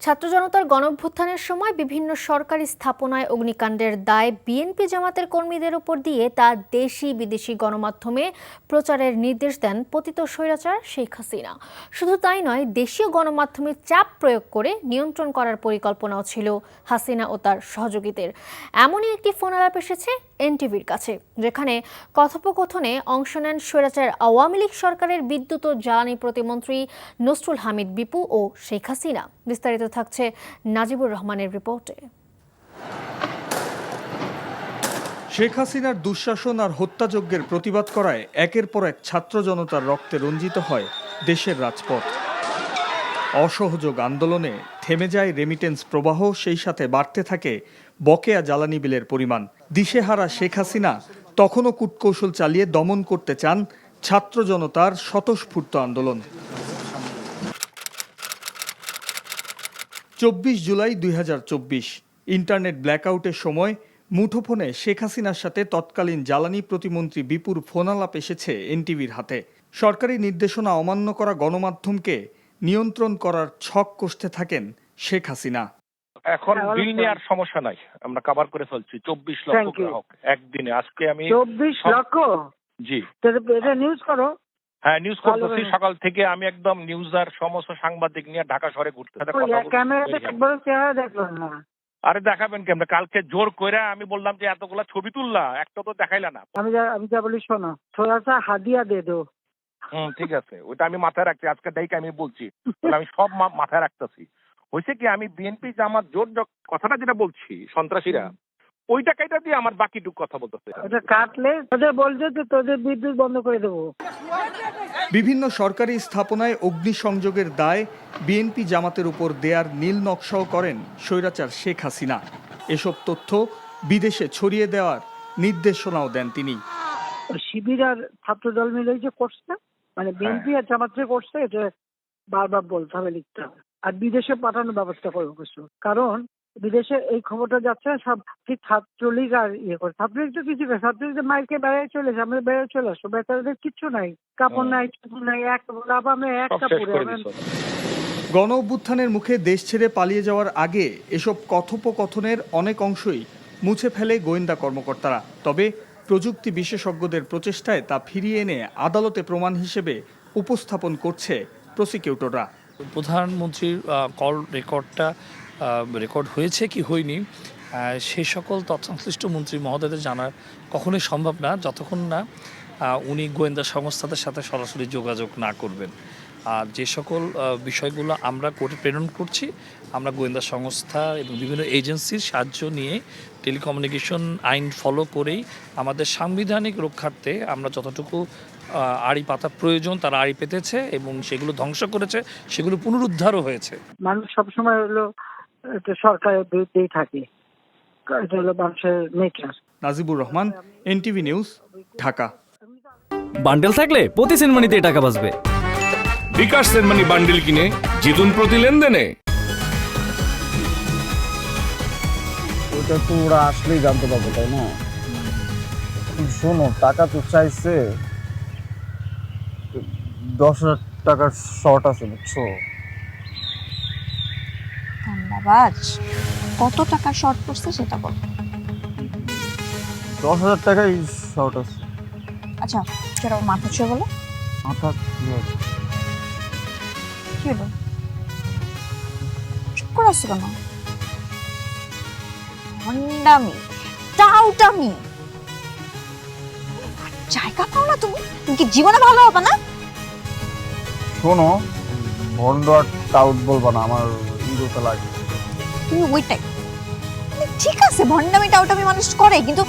ছাত্র জনতার গণভ্যুত্থানের সময় বিভিন্ন সরকারি স্থাপনায় অগ্নিকাণ্ডের দায় বিএনপি জামাতের কর্মীদের উপর দিয়ে তা দেশি বিদেশি গণমাধ্যমে প্রচারের নির্দেশ দেন পতিত স্বৈরাচার শেখ হাসিনা। শুধু তাই নয়, দেশীয় গণমাধ্যমে চাপ প্রয়োগ করে নিয়ন্ত্রণ করার পরিকল্পনাও ছিল হাসিনা ও তার সহযোগীদের। এমনই একটি ফোন আলাপ এসেছে এনটিভির কাছে, যেখানে কথোপকথনে অংশ নেন স্বৈরাচার আওয়ামী লীগ সরকারের বিদ্যুৎ ও জ্বালানি প্রতিমন্ত্রী নসরুল হামিদ, বিপু ও শেখ হাসিনা। বিস্তারিত থাকছে নাজিবুর রহমানের রিপোর্টে। শেখ হাসিনার দুঃশাসন আর হত্যাযজ্ঞের প্রতিবাদ করায় একের পর এক ছাত্র জনতার রক্তে রঞ্জিত হয় দেশের রাজপথ। অসহযোগ আন্দোলনে থেমে যায় রেমিটেন্স প্রবাহ, সেই সাথে বাড়তে থাকে বকেয়া জ্বালানি বিলের পরিমাণ। দিশেহারা শেখ হাসিনা তখনও কূটকৌশল চালিয়ে দমন করতে চান ছাত্র জনতার স্বতঃস্ফূর্ত আন্দোলন। চব্বিশ জুলাই দুই হাজার চব্বিশ, ইন্টারনেট ব্ল্যাকআউটের সময় মুঠোফোনে শেখ হাসিনার সাথে তৎকালীন জ্বালানি প্রতিমন্ত্রী বিপুর ফোনালাপ এসেছে এনটিভির হাতে। সরকারি নির্দেশনা অমান্য করা গণমাধ্যমকে নিয়ন্ত্রণ করার ছক কষতে থাকেন শেখ হাসিনা। এখন হ্যাঁ, বিল অবশ্যই। নেওয়ার সমস্যা নাই। আমরা কভার করে ফেলছি। চব্বিশ লক্ষ গ্রাহক একদিনে। আজকে আমি চব্বিশ লক্ষ? জি। এটা নিউজ করো। হ্যাঁ নিউজ করতেছি সকাল থেকে আমি একদম নিউজ আর সমস্ত সাংবাদিক নিয়ে ঢাকা শহরে ঘুরতে ক্যামেরাতে বেরিয়ে চেহারা দেখলাম না। আরে দেখাবেন কেমন? কালকে জোর কইরা আমি বললাম যে এতগুলা ছবি তুললা একটা তো দেখাইলা না। আমি যা আমি যা বলি শোনো থোড়া সা হাদিয়া দে দো। হুম ঠিক আছে। ওইটা আমি মাথায় রাখছি। আজকে ডাইকে আমি বলছি। আমি সব মাথায় রাখতেছি। হয়েছে কি আমি বিএনপি জামাত জোর কথাটা যেটা বলছি সন্ত্রাসীরা ওই টাকাটা দিয়ে আমার বাকিটুকু কথা বলতেছে ওটা কাটলে তোদের বলছে যে তোদের বিদ্যুৎ বন্ধ করে দেবো। বিভিন্ন সরকারি স্থাপনায় অগ্নিসংযোগের দায় বিএনপি জামাতের উপর দেয়ার নীল নকশাও করেন স্বৈরাচার শেখ হাসিনা। এসব তথ্য বিদেশে ছড়িয়ে দেওয়ার নির্দেশনাও দেন তিনি। শিবির আর ছাত্র দল মিলে যে করছে মানে বিএনপি আর জামাত যে করছে এটা বারবার বলতে হবে লিখতে হবে। আর বিদেশে পাঠানোর ব্যবস্থা করব কিছু কারণ বিদেশে এই খবরটা যাচ্ছে সব ঠিক ছাত্রলীগ আর ইয়ে করে। ছাত্রলীগ তো কিছু না ছাত্রলীগ তো মাইকে বেড়ে চলেছে আমরা বেড়ে চলে আসব বেচারাদের কিচ্ছু নাই। কাপড় নাই চুপড় নাই এক লাভামে এক কাপড়ে আমরা গণ অভ্যুত্থানের মুখে দেশ ছেড়ে পালিয়ে যাওয়ার আগে এসব কথোপকথনের অনেক অংশই মুছে ফেলে গোয়েন্দা কর্মকর্তারা। তবে প্রযুক্তি বিশেষজ্ঞদের প্রচেষ্টায় তা ফিরিয়ে এনে আদালতে প্রমাণ হিসেবে উপস্থাপন করছে প্রসিকিউটররা। প্রধানমন্ত্রীর কল রেকর্ডটা রেকর্ড হয়েছে কি হয়নি সেই সকল তৎসংশ্লিষ্ট মন্ত্রী মহোদয়দের জানা কখনোই সম্ভব না, যতক্ষণ না উনি গোয়েন্দা সংস্থাদের সাথে সরাসরি যোগাযোগ না করবেন। আর যে সকল আহ, বিষয়গুলো আমরা কোর্টে প্রেরণ করছি আমরা গোয়েন্দা সংস্থা এবং বিভিন্ন এজেন্সির সাহায্য নিয়ে টেলিকমিউনিকেশন আইন ফলো করেই আমাদের সাংবিধানিক রক্ষার্থে আমরা যতটুকু আহ, আড়ি পাতা প্রয়োজন তারা আড়ি পেতেছে এবং সেগুলো ধ্বংস করেছে সেগুলো পুনরুদ্ধারও হয়েছে। মানুষ সবসময় হলো এটা সরকারের বিরুদ্ধেই থাকে। এটা হলো মানুষের nature Najibur Rahman NTV news Dhaka. Bundle থাকলে প্রতি সেনমানিতে টাকা বাঁচবে। বিকাশ সেনমানি বান্ডিল কিনে জিতুন প্রতি লেনদেনে। ওটা তো ওরা আসলেই জানতে পারব তাই না? শোনো টাকা তো চাইছে। দশ হাজার টাকার শর্ট আছে বুঝছ? ধন্যবাদ। কত টাকা শর্ট পড়ছে সেটা বল। দশ হাজার টাকাই শর্ট আছে। আচ্ছা সেটা মাথা ছুঁয়ে বলো। মাথা হবে? কি হলো? চুপ করে আসছো কেন? ভণ্ডামি টাউটামি। জায়গা পাও না তুমি? তুমি কি জীবনে ভালো হবে না? শোনো ভন্ড আর টাউট বলবা না আমার ইগোতে লাগে। তুমি ওইটাই মানে ঠিক আছে ভণ্ডামি টাউটামি মানুষ করে কিন্তু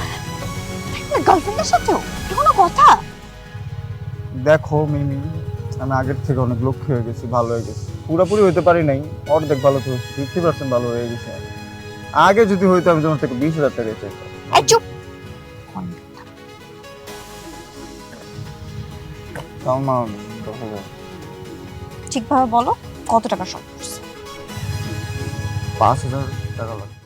গার্লফ্রেন্ডের সাথেও এটা কোনো কথা? দেখো মিমি আমি আগের থেকে অনেক লক্ষ্য হয়ে গেছি ভালো হয়ে গেছি। পুরোপুরি হইতে পারি নাই অর্ধেক ভালো তো ফিফটি পার্সেন্ট ভালো হয়ে গেছে। আগে যদি হইতো আমি তোমার থেকে বিশ হাজার টাকা চাইতাম। চুপ! দশ হাজার। ঠিকভাবে বলো কত টাকা শর্ট পাঁচ হাজার টাকা লাগবে।